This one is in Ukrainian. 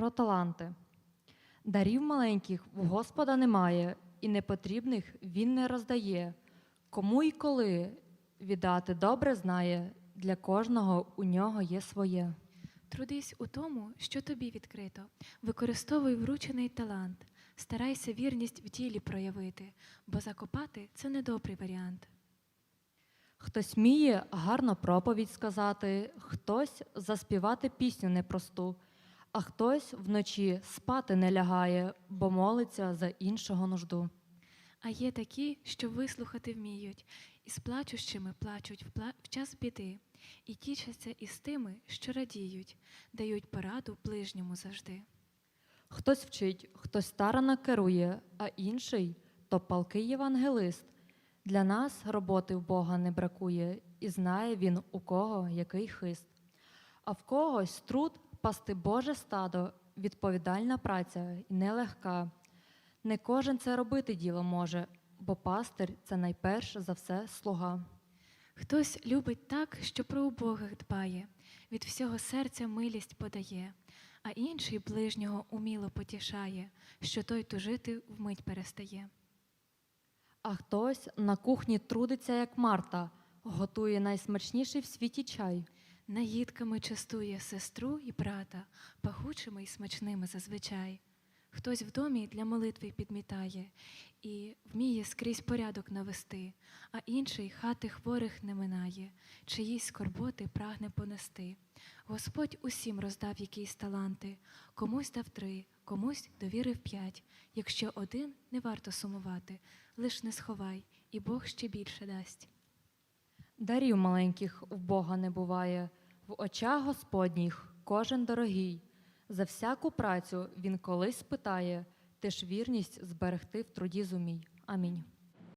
Про таланти. Дарів маленьких в Господа немає, і непотрібних він не роздає. Кому й коли віддати добре знає, для кожного у нього є своє. Трудись у тому, що тобі відкрито. Використовуй вручений талант. Старайся вірність в ділі проявити, бо закопати це недобрий варіант. Хтось вміє гарно проповідь сказати, хтось заспівати пісню непросту, а хтось вночі спати не лягає, бо молиться за іншого нужду. А є такі, що вислухати вміють, і з плачущими плачуть в, пла- в час біди, і тішаться із тими, що радіють, дають пораду ближньому завжди. Хтось вчить, хтось старано керує, а інший то палкий євангелист. Для нас роботи в Бога не бракує, і знає він, у кого який хист. А в когось труд пасти Боже стадо, відповідальна праця і нелегка. Не кожен це робити діло може, бо пастир це найперш за все слуга. Хтось любить так, що про убогих дбає, від всього серця милість подає, а інший ближнього уміло потішає, що той тужити вмить перестає. А хтось на кухні трудиться, як Марта, готує найсмачніший в світі чай. Наїдками частує сестру і брата, пахучими й смачними зазвичай. Хтось в домі для молитви підмітає і вміє скрізь порядок навести, а інший хати хворих не минає, чиїсь скорботи прагне понести. Господь усім роздав якісь таланти, комусь дав три, комусь довірив п'ять. Якщо один не варто сумувати, лиш не сховай, і Бог ще більше дасть. Дарів маленьких в Бога не буває, в очах Господніх кожен дорогий. За всяку працю він колись спитає, ти ж вірність зберегти в труді зумій. Амінь.